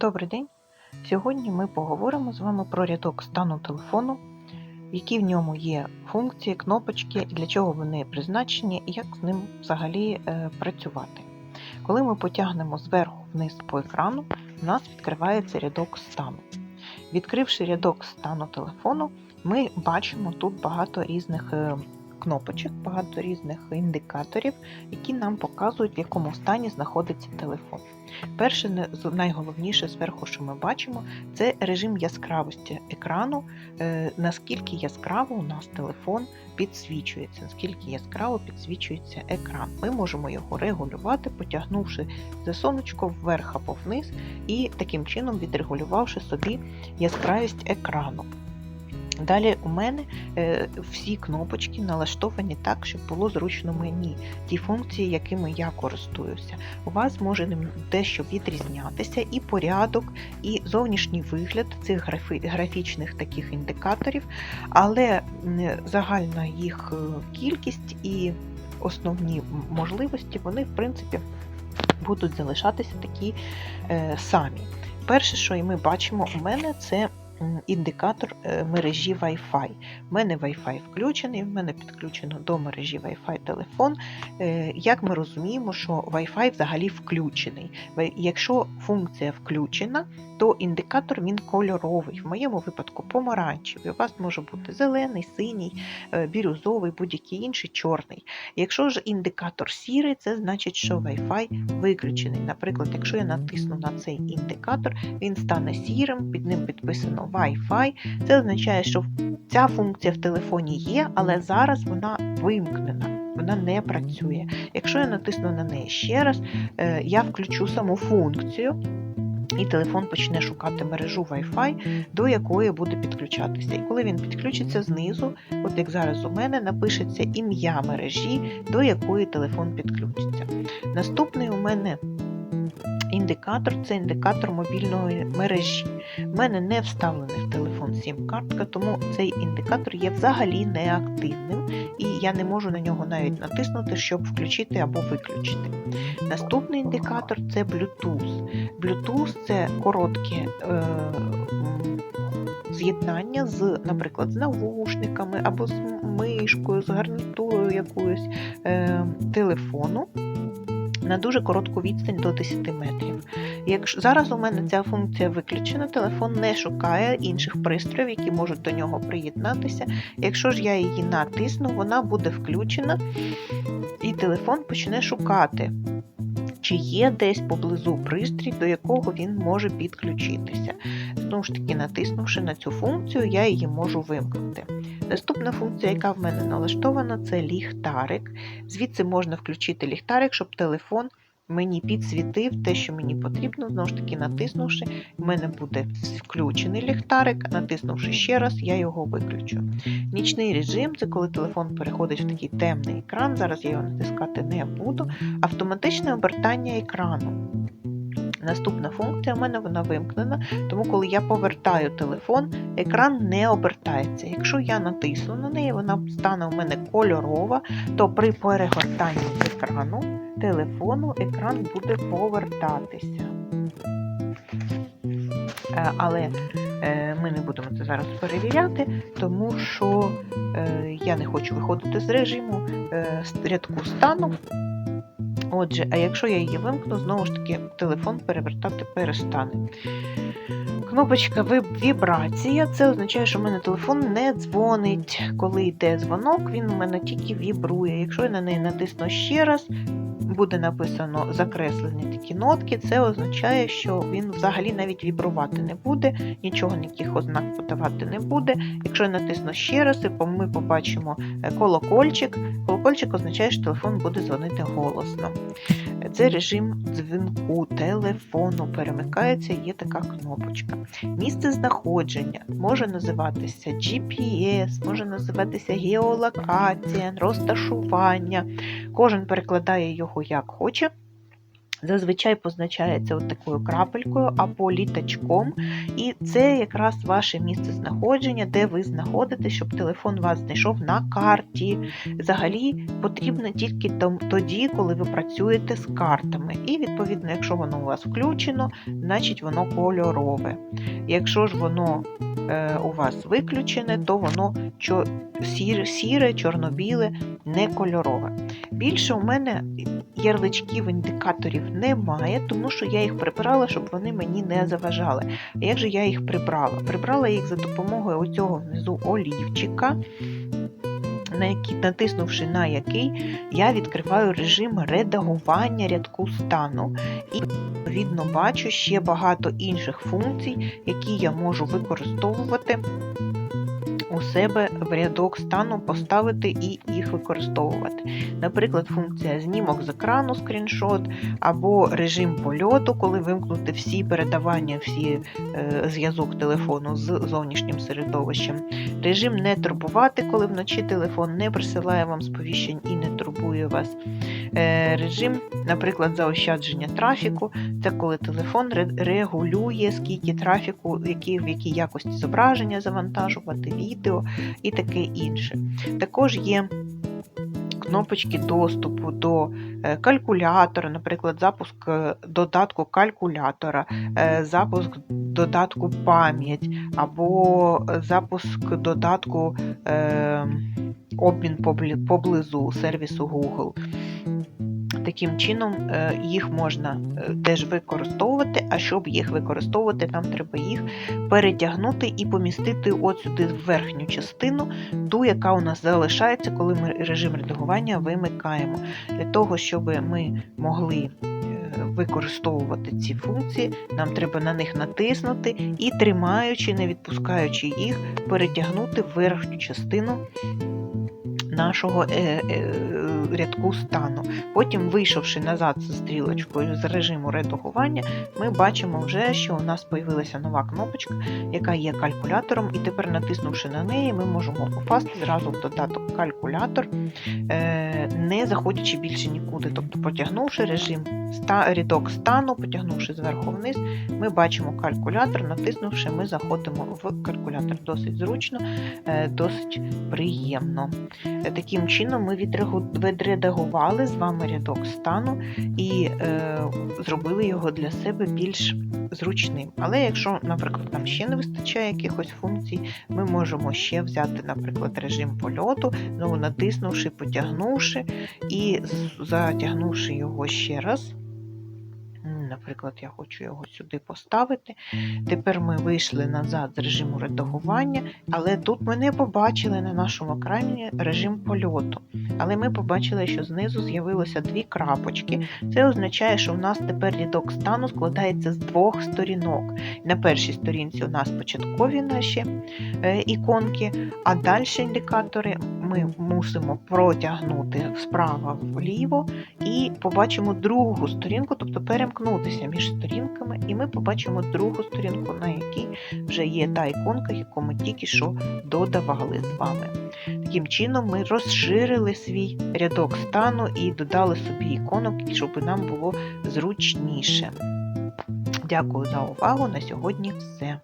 Добрий день! Сьогодні ми поговоримо з вами про рядок стану телефону, які в ньому є функції, кнопочки, для чого вони призначені, і як з ним взагалі е, працювати. Коли ми потягнемо зверху вниз по екрану, у нас відкривається рядок стану. Відкривши рядок стану телефону, ми бачимо тут багато різних е, кнопочок, багато різних індикаторів, які нам показують, в якому стані знаходиться телефон. Перше, найголовніше зверху, що ми бачимо, це режим яскравості екрану, е, наскільки яскраво у нас телефон підсвічується, наскільки яскраво підсвічується екран. Ми можемо його регулювати, потягнувши засонечко вверх або вниз, і таким чином відрегулювавши собі яскравість екрану. Далі у мене е, всі кнопочки налаштовані так, щоб було зручно мені, ті функції, якими я користуюся. У вас може дещо відрізнятися і порядок, і зовнішній вигляд цих графі- графічних таких індикаторів, але загальна їх е, кількість і основні можливості, вони в принципі будуть залишатися такі е, самі. Перше, що ми бачимо у мене, це індикатор е, мережі Wi-Fi. У мене Wi-Fi включений, в мене підключено до мережі Wi-Fi телефон. Е, Як ми розуміємо, що Wi-Fi взагалі включений. Якщо функція включена, то індикатор він кольоровий. В моєму випадку помаранчевий. У вас може бути зелений, синій, е, бірюзовий, будь-який інший чорний. Якщо ж індикатор сірий, це значить, що Wi-Fi виключений. Наприклад, якщо я натисну на цей індикатор, він стане сірим, під ним підписано Wi-Fi. Це означає, що ця функція в телефоні є, але зараз вона вимкнена. Вона не працює. Якщо я натисну на неї ще раз, е, я включу саму функцію, і телефон почне шукати мережу Wi-Fi, до якої буде підключатися. І коли він підключиться знизу, от як зараз у мене, напишеться ім'я мережі, до якої телефон підключиться. Наступний у мене індикатор це індикатор мобільної мережі. У мене не вставлений в телефон сім-картка, тому цей індикатор є взагалі неактивним, і я не можу на нього навіть натиснути, щоб включити або виключити. Наступний індикатор це Bluetooth. Bluetooth це коротке е, з'єднання з, наприклад, з навушниками або з мишкою, з гарнітурою якоюсь е, телефону на дуже коротку відстань до 10 метрів. Якщо зараз у мене ця функція виключена, телефон не шукає інших пристроїв, які можуть до нього приєднатися. Якщо ж я її натисну, вона буде включена, і телефон почне шукати, чи є десь поблизу пристрій, до якого він може підключитися. Знову ж таки, натиснувши на цю функцію, я її можу вимкнути. Наступна функція, яка в мене налаштована, це ліхтарик. Звідси можна включити ліхтарик, щоб телефон мені підсвітив те, що мені потрібно. Знову ж таки, натиснувши, в мене буде включений ліхтарик, натиснувши ще раз, я його виключу. Нічний режим це коли телефон переходить в такий темний екран. Зараз я його натискати не буду. Автоматичне обертання екрану. Наступна функція в мене вона вимкнена, тому коли я повертаю телефон, екран не обертається. Якщо я натисну на неї, вона стане у мене кольорова, то при перегортанні екрану телефону екран буде повертатися. Е, Але е, ми не будемо це зараз перевіряти, тому що е, я не хочу виходити з режиму з рядку стану. Отже, а якщо я її вимкну, знову ж таки телефон перевертати перестане. Кнопочка вібрація. Це означає, що в мене телефон не дзвонить. Коли йде дзвонок, він у мене тільки вібрує. Якщо я на неї натисну ще раз, буде написано закреслені такі нотки. Це означає, що він взагалі навіть вібрувати не буде, нічого ніяких ознак подавати не буде. Якщо я натисну ще раз, ми побачимо е, колокольчик. Колокольчик означає, що телефон буде дзвонити голосно. Це режим дзвінку телефону. Перемикається, є така кнопочка. Місце знаходження може називатися GPS, може називатися геолокація, розташування. Кожен перекладає його як хоче. Зазвичай позначається от такою крапелькою або літачком, і це якраз ваше місце знаходження, де ви знаходитесь, щоб телефон вас знайшов на карті. Взагалі потрібно тільки тоді, коли ви працюєте з картами. І відповідно, якщо воно у вас включено, значить воно кольорове. Якщо ж воно е, у вас виключене, то воно сіре, сіре чорно-біле, не кольорове. Більше у мене ярличків індикаторів немає, тому що я їх прибрала, щоб вони мені не заважали. А як же я їх прибрала? Прибрала їх за допомогою оцього внизу олівчика, на який, натиснувши на який, я відкриваю режим редагування рядку стану. І відповідно бачу ще багато інших функцій, які я можу використовувати у себе в рядок стану поставити і їх використовувати. Наприклад, функція знімок з екрану скріншот, або режим польоту, коли вимкнути всі передавання, всі е, зв'язок телефону з зовнішнім середовищем. Режим не турбувати, коли вночі телефон не присилає вам сповіщень і не турбує вас. Е, режим, наприклад, заощадження трафіку, це коли телефон регулює, скільки трафіку, які, в якій якості зображення завантажувати, відео і таке інше. Також є кнопочки доступу до е, калькулятора, наприклад, запуск е, додатку калькулятора, е, запуск додатку пам'ять або запуск додатку обмін поблизу сервісу Google. Таким чином е, їх можна е, теж використовувати, а щоб їх використовувати, нам треба їх перетягнути і помістити от сюди в верхню частину, ту, яка у нас залишається, коли ми режим редагування вимикаємо. Для того, щоб ми могли е, використовувати ці функції, нам треба на них натиснути і, тримаючи, не відпускаючи їх, перетягнути в верхню частину нашого е, е, рядку стану. Потім, вийшовши назад з стрілочкою з режиму редагування, ми бачимо вже, що у нас появилася нова кнопочка, яка є калькулятором, і тепер, натиснувши на неї, ми можемо попасти зразу в додаток калькулятор, е, не заходячи більше нікуди. Тобто, потягнувши режим ста- рядок стану, потягнувши зверху вниз, ми бачимо калькулятор, натиснувши, ми заходимо в калькулятор. Досить зручно, е, досить приємно. Е, Таким чином ми відредагували з вами рядок стану і е, зробили його для себе більш зручним. Але якщо, наприклад, нам ще не вистачає якихось функцій, ми можемо ще взяти, наприклад, режим польоту, знову натиснувши, потягнувши і затягнувши його ще раз. Наприклад, я хочу його сюди поставити. Тепер ми вийшли назад з режиму редагування, але тут ми не побачили на нашому екрані режим польоту. Але ми побачили, що знизу з'явилося дві крапочки. Це означає, що у нас тепер рядок стану складається з двох сторінок. На першій сторінці у нас початкові наші е, іконки, а далі індикатори ми мусимо протягнути справа вліво і побачимо другу сторінку, тобто перемкнутися між сторінками, і ми побачимо другу сторінку, на якій вже є та іконка, яку ми тільки що додавали з вами. Таким чином, ми розширили свій рядок стану і додали собі іконок, щоб нам було зручніше. Дякую за увагу. На сьогодні все.